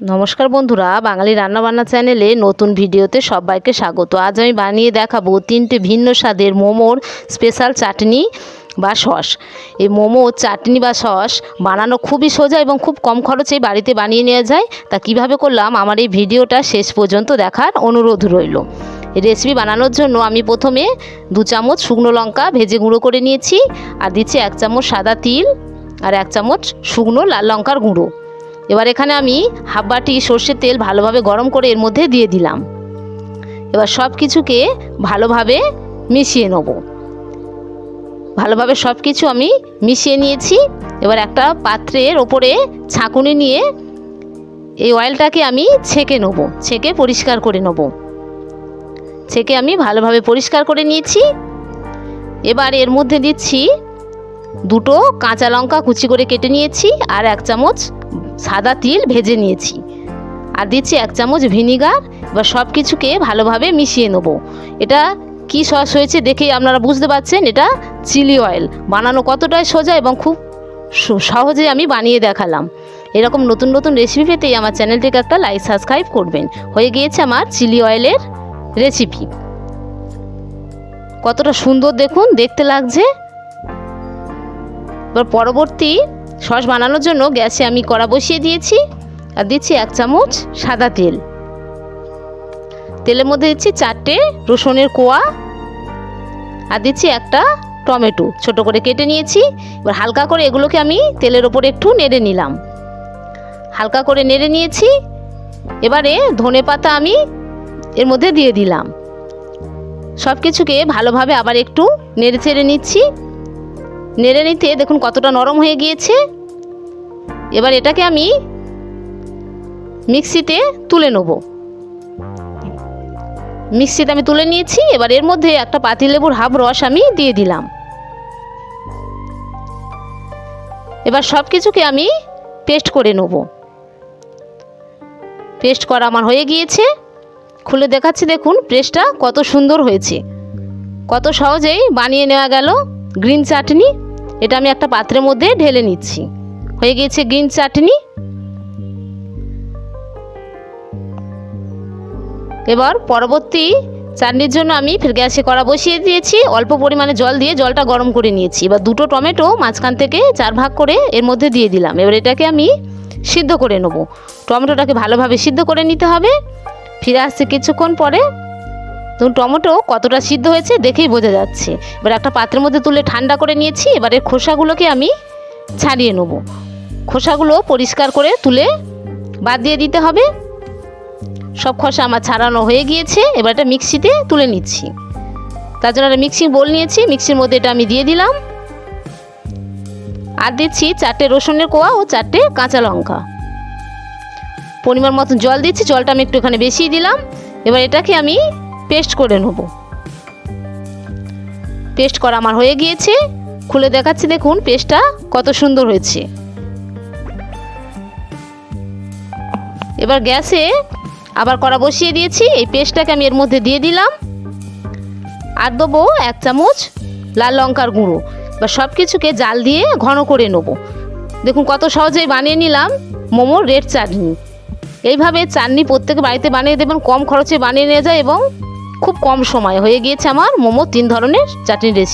নমস্কার বন্ধুরা, বাঙালি রান্নাবান্না চ্যানেলে নতুন ভিডিওতে সবাইকে স্বাগত। আজ আমি বানিয়ে দেখাবো তিনটে ভিন্ন স্বাদের মোমোর স্পেশাল চাটনি বা সস। এই মোমো, চাটনি বা সস বানানো খুবই সোজা এবং খুব কম খরচে বাড়িতে বানিয়ে নেওয়া যায়। তা কীভাবে করলাম, আমার এই ভিডিওটা শেষ পর্যন্ত দেখার অনুরোধ রইল। রেসিপি বানানোর জন্য আমি প্রথমে দু চামচ শুকনো লঙ্কা ভেজে গুঁড়ো করে নিয়েছি, আর দিচ্ছি এক চামচ সাদা তিল আর এক চামচ শুকনো লাল লঙ্কার গুঁড়ো। এবার এখানে আমি হাফ বাটি সর্ষের তেল ভালোভাবে গরম করে এর মধ্যে দিয়ে দিলাম। এবার সব কিছুকে ভালোভাবে মিশিয়ে নেব। ভালোভাবে সব কিছু আমি মিশিয়ে নিয়েছি। এবার একটা পাত্রের ওপরে ছাঁকুনি নিয়ে এই অয়েলটাকে আমি ছেঁকে নেব, ছেঁকে পরিষ্কার করে নেব। ছেঁকে আমি ভালোভাবে পরিষ্কার করে নিয়েছি। এবার এর মধ্যে দিচ্ছি দুটো কাঁচা লঙ্কা কুচি করে কেটে নিয়েছি আর এক চামচ সাদা তিল ভেজে নিয়েছি। আর দিচ্ছি এক চামচ ভিনিগার এবার সব কিছুকে ভালোভাবে মিশিয়ে নেব। এটা কি সস হয়েছে দেখেই আপনারা বুঝতে পারছেন, এটা চিলি অয়েল। বানানো কতটাই সোজা এবং খুব সহজে আমি বানিয়ে দেখালাম। এরকম নতুন নতুন রেসিপি পেতেই আমার চ্যানেলটিকে একটা লাইক সাবস্ক্রাইব করবেন। হয়ে গিয়েছে আমার চিলি অয়েলের রেসিপি কতটা সুন্দর দেখুন, দেখতে লাগছে। এবার পরবর্তী সস বানানোর জন্য গ্যাসে আমি কড়া বসিয়ে দিয়েছি আর দিচ্ছি এক চামচ সাদা তেল। তেলের মধ্যে দিচ্ছি চারটে রসুনের কোয়া আর দিচ্ছি একটা টমেটো। ছোট করে কেটে নিয়েছি। এবার হালকা করে এগুলোকে আমি তেলের ওপরে একটু নেড়ে নিলাম। হালকা করে নেড়ে নিয়েছি। এবারে ধনে পাতা আমি এর মধ্যে দিয়ে দিলাম। সব কিছুকে ভালোভাবে আবার একটু নেড়ে চেড়ে নিচ্ছি। নেড়ে নিতে দেখুন কতটা নরম হয়ে গিয়েছে। এবার এটাকে আমি মিক্সিতে তুলে নেব। মিক্সিতে আমি তুলে নিয়েছি, এবার এর মধ্যে একটা পাতিলেবুর হাফ রস আমি দিয়ে দিলাম। এবার সব কিছুকে আমি পেস্ট করে নেব। পেস্ট করা আমার হয়ে গিয়েছে। খুলে দেখাচ্ছি, দেখুন, পেস্টটা কত সুন্দর হয়েছে। কত সহজেই বানিয়ে নেওয়া গেল। গ্রিন চাটনি, এটা আমি একটা পাত্রের মধ্যে ঢেলে নিচ্ছি। হয়ে গিয়েছে গ্রিন চাটনি। এবার পরবর্তী চাটনির জন্য আমি ফের গ্যাসে কড়া বসিয়ে দিয়েছি। অল্প পরিমাণে জল দিয়ে জলটা গরম করে নিয়েছি। এবার দুটো টমেটো মাঝখান থেকে চার ভাগ করে এর মধ্যে দিয়ে দিলাম। এবার এটাকে আমি সিদ্ধ করে নেব। টমেটোটাকে ভালোভাবে সিদ্ধ করে নিতে হবে। ফিরে আসছে কিছুক্ষণ পরে। দেখুন টমেটো কতটা সিদ্ধ হয়েছে দেখেই বোঝা যাচ্ছে। এবার একটা পাত্রের মধ্যে তুলে ঠান্ডা করে নিয়েছি, এবারে খোসাগুলোকে আমি ছাড়িয়ে নেব। খোসাগুলো পরিষ্কার করে তুলে বাদ দিয়ে দিতে হবে। সব খোসা আমার ছাড়ানো হয়ে গিয়েছে, এবার এটা মিক্সিতে তুলে নিচ্ছি। তার জন্য একটা মিক্সি বোল নিয়েছি, মিক্সির মধ্যে এটা আমি দিয়ে দিলাম। আর দিচ্ছি চারটে রসুনের কোয়া ও চারটে কাঁচা লঙ্কা। পরিমাণ মতন জল দিচ্ছি, জলটা আমি একটু এখানে বেশি দিলাম। এবার এটাকে আমি পেস্ট করে নেব। পেস্ট করা আমার হয়ে গিয়েছে। খুলে দেখাচ্ছি, দেখুন, পেস্টটা কত সুন্দর হয়েছে। এবার গ্যাসে আবার কড়া বসিয়ে দিয়েছি। এই পেস্টটাকে আমি এর মধ্যে দিয়ে দিলাম। আর দেবো এক চামচ লাল লঙ্কার গুঁড়ো। বা সব কিছুকে জাল দিয়ে ঘন করে নেব। দেখুন, কত সহজেই বানিয়ে নিলাম। মোমোর রেড চাটনি। এইভাবে চাটনি প্রত্যেকে বাড়িতে বানিয়ে দেবেন, কম খরচে বানিয়ে নেওয়া যায় এবং খুব কম সময়। হয়ে গিয়েছে আমার মোমো তিন ধরনের চাটনি রেসিপি